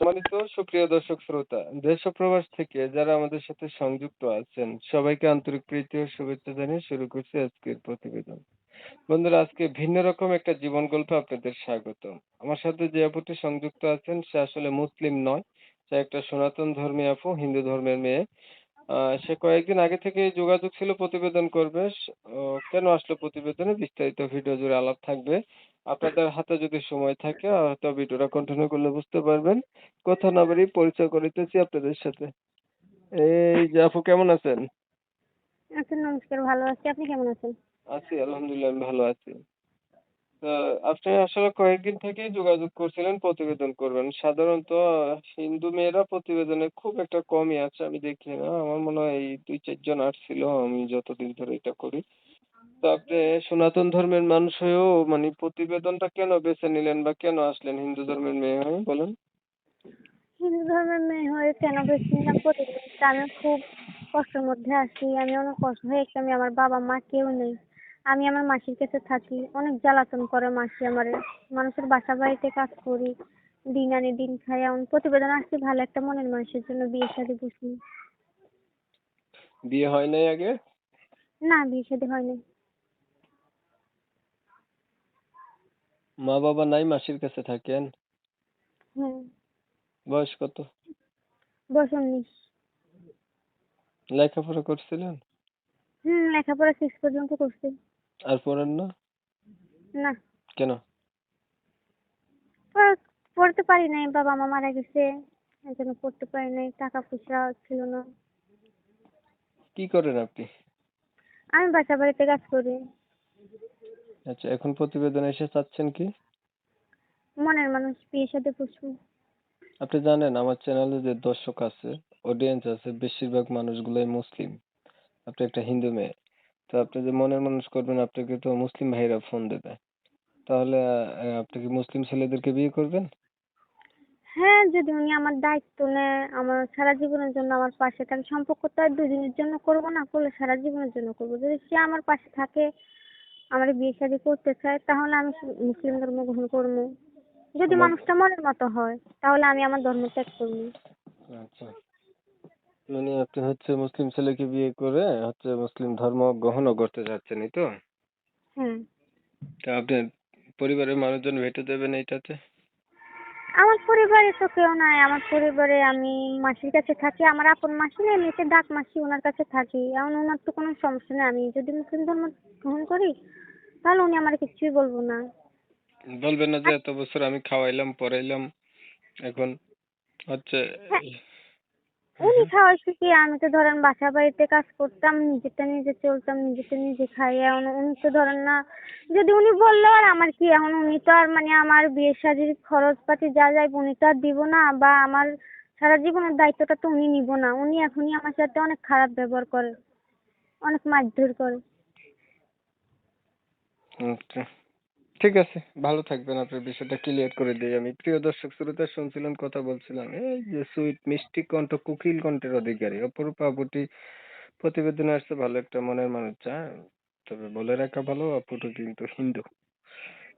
সম্মানিত সুপ্রিয় দর্শক শ্রোতা, দেশ ও প্রবাস থেকে যারা আমাদের সাথে সংযুক্ত আছেন, সবাইকে আন্তরিক প্রীতি ও শুভেচ্ছা জানিয়ে শুরু করছি আজকের প্রতিবেদন। বন্ধুরা, আজকে ভিন্ন রকম একটা জীবন গল্পে আপনাদের স্বাগত আমার সাথে যে আপুটি সংযুক্ত আছেন, সে আসলে মুসলিম নয়, সে একটা সনাতন ধর্মী আপু, হিন্দু ধর্মের মেয়ে। সে কয়েকদিন আগে থেকে যোগাযোগ ছিল প্রতিবেদন করবে কেন আসলো প্রতিবেদনে বিস্তারিত ভিডিও জুড়ে আলাপ থাকবে। আপনাদের হাতে যদি সময় থাকে হয়তো ভিডিওটা কন্টিনিউ করলে বুঝতে পারবেন। কথা না বাড়িয়ে পরিচয় করিতেছি আপনাদের সাথে। এই যে আপু কেমন আছেন? আচ্ছা নমস্কার ভালো আছি। আপনি কেমন আছেন? আছি আলহামদুলিল্লাহ আমি ভালো আছি। তা আপনি আসলে কয়েকদিন থেকেই যোগাযোগ করছিলেন প্রতিবেদন করবেন। সাধারণত হিন্দু মেয়েরা প্রতিবেদনে খুব একটা কমই আছে আমি দেখি না। আমার মনে হয় এই দুই চারজন আসছিল আমি যতদিন ধরে এটা করি। তো আপনি সনাতন ধর্মের মানুষ হয়েও মানে প্রতিবেদনটা কেন বেছে নিলেন বা কেন আসলেন হিন্দু ধর্মের মেয়ে হয়ে বলেন? হিন্দু ধর্মের মেয়ে হয়ে কেন বেছে নিলাম প্রতিদিনটা আমি খুব কষ্টের মধ্যে আছি আমি অনেক কষ্ট হয়ে আমি আমার বাবা মা কেউ নেই। আমি আমার মাসির কাছে থাকি অনেক জ্বালাতন করে মাসি আমারে। মানুষের বাসা বাড়িতে কাজ করি দিন আনি দিন খাই এমন প্রতিবেদন আসছি ভালো একটা মনের মানুষের জন্য বিয়ে শাদী বসি। বিয়ে হয় নাই আগে? না বিয়ে শাদী হয়নি মা বাবা নাই মাসির কাছে থাকেন। হুম। বয়স কত? বয়স উনিশ লেখাপড়া করছিলেন? হুম লেখাপড়া সিক্স পর্যন্ত করছি। আর পড়েন না? না। কেন? পড়তে পারি নাই বাবা মা মারা গেছে। এই জন্য পড়তে পারি নাই টাকা পয়সা ছিল না। কি করেন আপনি? আমি বাসা বাড়িতে কাজ করি। আচ্ছা এখন প্রতিবেদন এসে চাচ্ছেন কি? মনের মানুষ বিয়ে সাথে পুষবো আপনি জানেন আমার চ্যানেলে যে দর্শক আছে অডিয়েন্স আছে বেশিরভাগ মানুষগুলাই মুসলিম। আপনি একটা হিন্দু মেয়ে। তো আপনি যে মনের মানুষ করবেন আপনাকে তো মুসলিম ভাইরা ফোন দেবে। তাহলে আপনি কি মুসলিম ছেলেদেরকে বিয়ে করবেন? হ্যাঁ যদি উনি আমার দায়িত্ব নেয় আমার সারা জীবনের জন্য আমার পাশে থাকে সম্পর্ক তো আর দুদিনের জন্য করব না করলে সারা জীবনের জন্য করব। যদি সে আমার পাশে থাকে আমার বিয়ে শাদী করতে চায় তাহলে আমি মুসলিম ধর্ম গ্রহণ করব। যদি মানুষটা মনের মতো হয় তাহলে আমি আমার ধর্ম ত্যাগ করব। আচ্ছা। মানে আপনি হচ্ছে মুসলিম ছেলেকে বিয়ে করে হচ্ছে মুসলিম ধর্ম গ্রহণও করতে চাচ্ছেন এই তো? হ্যাঁ। তা আপনি পরিবারের মানুষজন ভেটে দেবেন এইটাতে? আমার পরিবারে তো কেউ নাই। আমার পরিবারে আমি মাসির কাছে থাকি আমার আপন মাসি না এমনিতে ডাক মাসি ওনার কাছে থাকি। এখন ওনার তো কোনো সমস্যা নেই। আমি যদি মুসলিম ধর্ম গ্রহণ করি তাহলে উনি আমার কিছুই বলব না বলবেন না যে এত বছর আমি খাওয়াইলাম পড়াইলাম এখন হচ্ছে হ্যাঁ। উনি খাওয়াইছে কি আমি তো ধরেন বাসা বাড়িতে কাজ করতাম নিজেরটা নিজে চলতাম নিজেরটা নিজে খাই এখন উনি তো ধরেন না যদি উনি বলল আর আমার কি এখন উনি তো আর মানে আমার বিয়ে শাদির খরচপাতি যা যায় উনি তো আর দিব না বা আমার সারা জীবনের দায়িত্বটা তো উনি নিব না উনি এখনই আমার সাথে অনেক খারাপ ব্যবহার করে অনেক মারধর করে আচ্ছা। ঠিক আছে, ভালো থাকবেন আপনার বিষয়টা ক্লিয়ার করে দিই আমি। প্রিয় দর্শক, শ্রোতা, শুনছিলেন, কথা বলছিলাম। এই যে সুইট মিষ্টি কণ্ঠ, কোকিল কণ্ঠের অধিকারী, অপরূপা আপুটি প্রতিবেদনে আসছে ভালো একটা মনের মানুষ যা তবে বলে রাখা ভালো আপুটা কিন্তু হিন্দু।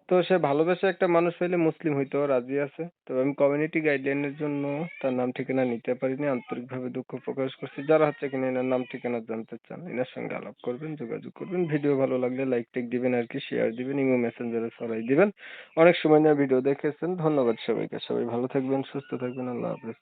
তো সে ভালোবেসে একটা মানুষ হইলে মুসলিম হইতেও রাজি আছে। তবে আমি কমিউনিটি গাইডলাইনের জন্য তার নাম ঠিকানা নিতে পারিনি, আন্তরিকভাবে দুঃখ প্রকাশ করছি। যারা হচ্ছে কিনা এনার নাম ঠিকানা জানতে চান, এনার সঙ্গে আলাপ করবেন, যোগাযোগ করবেন। ভিডিও ভালো লাগলে লাইক টেক দিবেন আর কি শেয়ার দিবেন ইমো মেসেঞ্জারে ছড়াই দিবেন। অনেক সময় নিয়ে ভিডিও দেখেছেন। ধন্যবাদ সবাইকে। সবাই ভালো থাকবেন, সুস্থ থাকবেন। আল্লাহ হাফেজ।